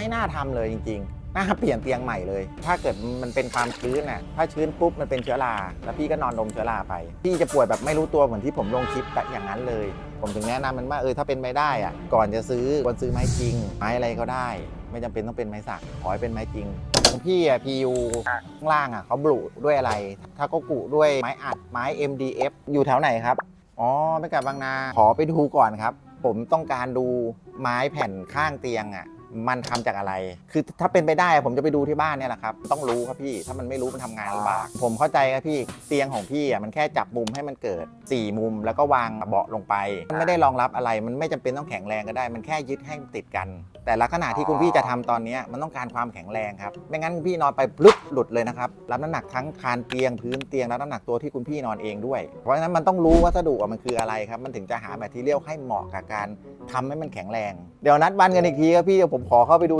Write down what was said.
ไม่น่าทำเลยจริงๆน่าเปลี่ยนเตียงใหม่เลย ถ้าเกิดมันเป็นความชื้นน่ะถ้าชื้นปุ๊บมันเป็นเชื้อราแล้วพี่ก็นอนดมเชื้อราไป พี่จะป่วยแบบไม่รู้ตัวเหมือนที่ผมลงคลิปแบบอย่างนั้นเลย ผมถึงแนะนำมันว่าเออถ้าเป็นไม้ได้อะก่อนจะซื้อควรซื้อไม้จริง ไม้อะไรก็ได้ ไม่จำเป็นต้องเป็นไม้สักขอให้เป็นไม้จริงของพี่อะ PU ข้างล่างอะเขาบลุด้วยอะไร ถ้าก็กุด้วยไม้อัดไม้ MDF อยู่แถวไหนครับอ๋อไม่กลับบางนาขอไปดูก่อนครับ ผมต้องการดูไม้แผ่นข้างเตียงอะ มันทำจากอะไร คือถ้าเป็นไปได้ผมจะไปดูที่บ้านเนี่ยแหละครับ ต้องรู้ครับพี่ ถ้ามันไม่รู้มันทำงานลำบาก ผมเข้าใจครับพี่ เตียงของพี่อะมันแค่จับมุมให้มันเกิด 4 มุมแล้วก็วางเบาะลงไป มันไม่ได้รองรับอะไร มันไม่จำเป็นต้องแข็งแรงก็ได้ มันแค่ยึดให้มันติดกัน แต่ละขณะที่คุณพี่จะทำตอนเนี้ยมันต้องการความแข็งแรงครับ ไม่งั้นคุณพี่นอนไปปลึบหลุดเลยนะครับ รับน้ำหนักทั้งคานเตียงพื้นเตียงรับน้ำหนักตัวที่คุณพี่นอนเองด้วย เพราะฉะนั้นมันต้องรู้วัสดุว่ามันคืออะไรครับ มันถึงจะหาแมทเทียลให้เหมาะกับการทำให้มันแข็งแรง เดี๋ยวนัดวันกันอีกทีครับพี่เดี๋ยวผมขอเข้าไปดู